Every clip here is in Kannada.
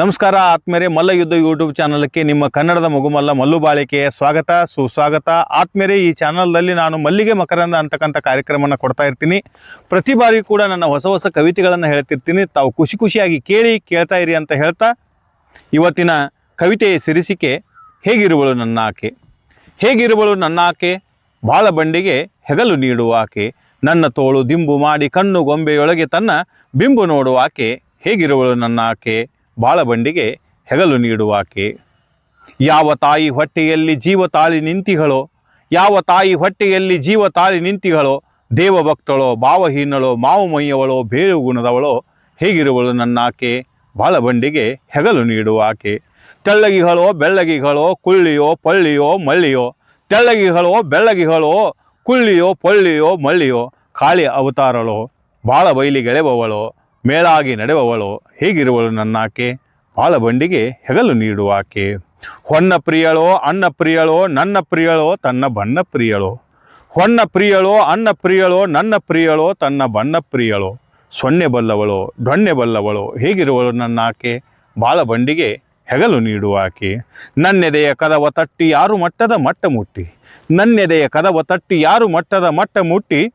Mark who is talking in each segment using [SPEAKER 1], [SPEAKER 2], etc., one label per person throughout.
[SPEAKER 1] ನಮಸ್ಕಾರ ಆತ್ಮೇರೆ ಮಲ್ಲ ಯುದ್ಧ ಯೂಟ್ಯೂಬ್ ಚಾನಲ್ಗೆ ನಿಮ್ಮ ಕನ್ನಡದ ಮಗುಮಲ್ಲ ಮಲ್ಲು ಬಾಳಿಕೆಯ ಸ್ವಾಗತ, ಸುಸ್ವಾಗತ. ಆತ್ಮೇರೆ ಈ ಚಾನಲ್ದಲ್ಲಿ ನಾನು ಮಲ್ಲಿಗೆ ಮಕರಂದ ಅಂತಕ್ಕಂಥ ಕಾರ್ಯಕ್ರಮವನ್ನು ಕೊಡ್ತಾ ಇರ್ತೀನಿ. ಪ್ರತಿ ಬಾರಿ ಕೂಡ ನನ್ನ ಹೊಸ ಹೊಸ ಕವಿತೆಗಳನ್ನು ಹೇಳ್ತಿರ್ತೀನಿ. ತಾವು ಖುಷಿ ಖುಷಿಯಾಗಿ ಕೇಳಿ ಕೇಳ್ತಾ ಇರಿ ಅಂತ ಹೇಳ್ತಾ, ಇವತ್ತಿನ ಕವಿತೆಯ ಸಿರಿಸಿಕೆ, ಹೇಗಿರುವಳು ನನ್ನ ಆಕೆ? ಹೇಗಿರುವಳು ನನ್ನ ಆಕೆ? ಬಾಳ ಬಂಡಿಗೆ ಹೆಗಲು ನೀಡುವ ಆಕೆ. ನನ್ನ ತೋಳು ದಿಂಬು ಮಾಡಿ ಕಣ್ಣು ಗೊಂಬೆಯೊಳಗೆ ತನ್ನ ಬಿಂಬು ನೋಡುವ ಆಕೆ. ಹೇಗಿರುವಳು ನನ್ನ ಆಕೆ? ಬಾಳ ಬಂಡಿಗೆ ಹೆಗಲು ನೀಡುವಾಕೆ. ಯಾವ ತಾಯಿ ಹೊಟ್ಟೆಯಲ್ಲಿ ಜೀವ ತಾಳಿ ನಿಂತಿಗಳೋ ಯಾವ ತಾಯಿ ಹೊಟ್ಟೆಯಲ್ಲಿ ಜೀವ ತಾಳಿ ನಿಂತಿಗಳೋ ದೇವಭಕ್ತಳೋ, ಭಾವಹೀನಳೋ ಮಾವು ಮೈಯವಳೋ ಬೇರು ಗುಣದವಳೋ, ಹೇಗಿರುವಳು ನನ್ನ ಆಕೆ ಬಾಳ ಬಂಡಿಗೆ ಹೆಗಲು ನೀಡುವ ಆಕೆ ತೆಳ್ಳಗಿಗಳೋ ಬೆಳ್ಳಗಿಗಳೋ ಕುಳ್ಳಿಯೋ, ಪಳ್ಳಿಯೋ, ಮಳ್ಳಿಯೋ ತೆಳ್ಳಗಿಗಳೋ ಬೆಳ್ಳಗಿಗಳೋ ಕುಳ್ಳಿಯೋ, ಪಳ್ಳಿಯೋ, ಮಳ್ಳಿಯೋ ಕಾಳಿ ಅವತಾರಳೋ ಬಾಳ ಬೈಲಿಗೆಳೆವವಳೋ ಮೇಳಾಗಿ ನಡೆವವಳು. ಹೇಗಿರುವಳು ನನ್ನಾಕೆ? ಬಾಳಬಂಡಿಗೆ ಹೆಗಲು ನೀಡುವಾಕೆ ಹೊನ್ನ ಪ್ರಿಯಳೋ, ಅನ್ನ ಪ್ರಿಯಳೋ, ನನ್ನ ಪ್ರಿಯಳೋ, ತನ್ನ ಬಣ್ಣ ಪ್ರಿಯಳೋ? ಹೊನ್ನ ಪ್ರಿಯಳೋ, ಅನ್ನ ಪ್ರಿಯಳೋ, ನನ್ನ ಪ್ರಿಯಳೋ, ತನ್ನ ಬಣ್ಣ ಪ್ರಿಯಳೋ? ಸೊನ್ನೆ ಬಲ್ಲವಳು ಡೊಣ್ಣೆ ಬಲ್ಲವಳು, ಹೇಗಿರುವಳು ನನ್ನಾಕೆ? ಬಾಳಬಂಡಿಗೆ ಬಾಳ ಹೆಗಲು ನೀಡುವಾಕೆ ನನ್ನೆದೆಯ ಕದವ ತಟ್ಟಿ ಯಾರು ಮಟ್ಟದ ಮಟ್ಟ ಮುಟ್ಟಿ? ನನ್ನೆದೆಯ ಕದವ ತಟ್ಟಿ ಯಾರು ಮಟ್ಟದ ಮಟ್ಟ ಮುಟ್ಟಿ?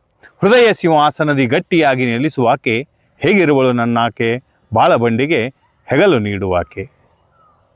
[SPEAKER 1] ಹೃದಯ ಸಿಂಹಾಸನದಿ ಗಟ್ಟಿಯಾಗಿ ನೆಲೆಸುವಾಕೆ ಹೇಗಿರುವಳು ನನ್ನಾಕೆ? ಬಾಳ ಬಂಡಿಗೆ ಹೆಗಲು ನೀಡುವಾಕೆ.